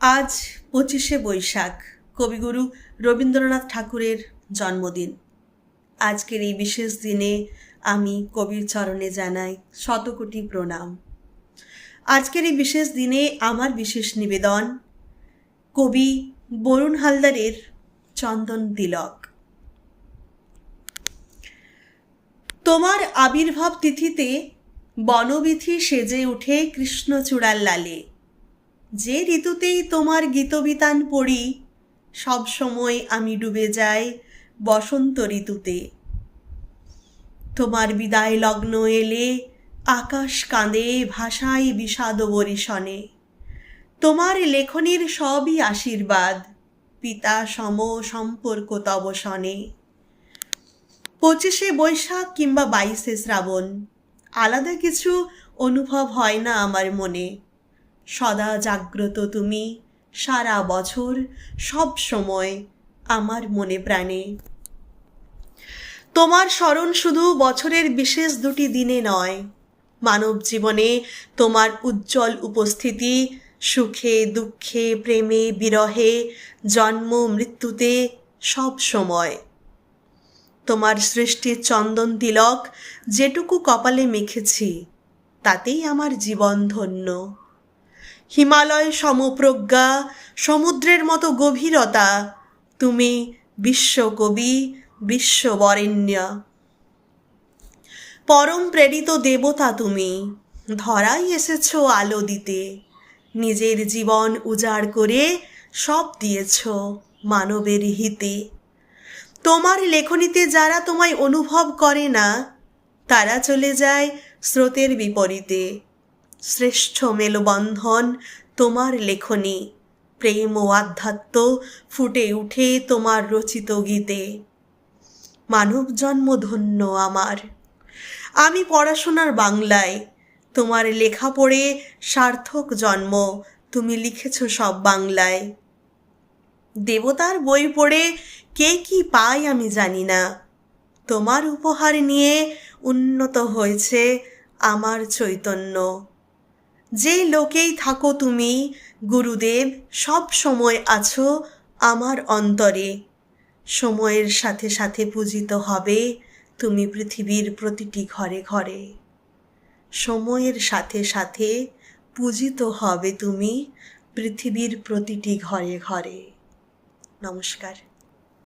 আজ পঁচিশে বৈশাখ, কবিগুরু রবীন্দ্রনাথ ঠাকুরের জন্মদিন। আজকের এই বিশেষ দিনে আমি কবির চরণে জানাই শতকোটি প্রণাম। আজকের এই বিশেষ দিনে আমার বিশেষ নিবেদন, কবি বরুণ হালদারের চন্দন তিলক। তোমার আবির্ভাব তিথিতে বনবিথি সেজে ওঠে কৃষ্ণচূড়ার লালে। যে ঋতুতেই তোমার গীতবিতান পড়ি, সব সময় আমি ডুবে যাই বসন্ত ঋতুতে। তোমার বিদায় লগ্ন এলে আকাশ কাঁদে ভাষায় বিষাদ বরিশনে। তোমার লেখনীর সবই আশীর্বাদ, পিতা সম সম্পর্ক তব শনে পঁচিশে বৈশাখ কিংবা বাইশে শ্রাবণ, আলাদা কিছু অনুভব হয় না আমার মনে। সদা জাগ্রত তুমি। সারা বছর সব সময় আমার মনে প্রাণে। তোমার স্মরণ শুধু বছরের বিশেষ দুটি দিনে নয়। মানব জীবনে তোমার উজ্জ্বল উপস্থিতি, সুখে, দুঃখে, প্রেমে, বিরহে, জন্ম, মৃত্যুতে সব সময়। তোমার সৃষ্টির চন্দন তিলক যেটুকু কপালে মেখেছি, তাতেই আমার জীবন ধন্য। হিমালয় সমপ্রজ্ঞা, সমুদ্রের মতো গভীরতা। তুমি বিশ্বকবি, বিশ্ববরেণ্যা। পরম প্রেরিত দেবতা তুমি, ধরাই এসেছ আলো দিতে। নিজের জীবন উজাড় করে সব দিয়েছ মানবের হিতে। তোমার লেখনীতে যারা তোমায় অনুভব করে না, তারা চলে যায় স্রোতের বিপরীতে। শ্রেষ্ঠ মেলবন্ধন তোমার লেখনী। প্রেম ও আধ্যাত্ম ফুটে উঠে তোমার রচিত গীতে। মানব জন্ম ধন্য আমার। আমি পড়াশোনার বাংলায়। তোমার লেখা পড়ে সার্থক জন্ম। তুমি লিখেছ সব বাংলায়। দেবতার বই পড়ে কে কি পায় আমি জানি না। তোমার উপহার নিয়ে উন্নত হয়েছে আমার চৈতন্য। যে লোকেই থাকো তুমি, গুরুদেব, সব সময় আছো আমার অন্তরে। সময়ের সাথে সাথে পূজিত হবে তুমি পৃথিবীর প্রতিটি ঘরে ঘরে। সময়ের সাথে সাথে পূজিত হবে তুমি পৃথিবীর প্রতিটি ঘরে ঘরে। নমস্কার।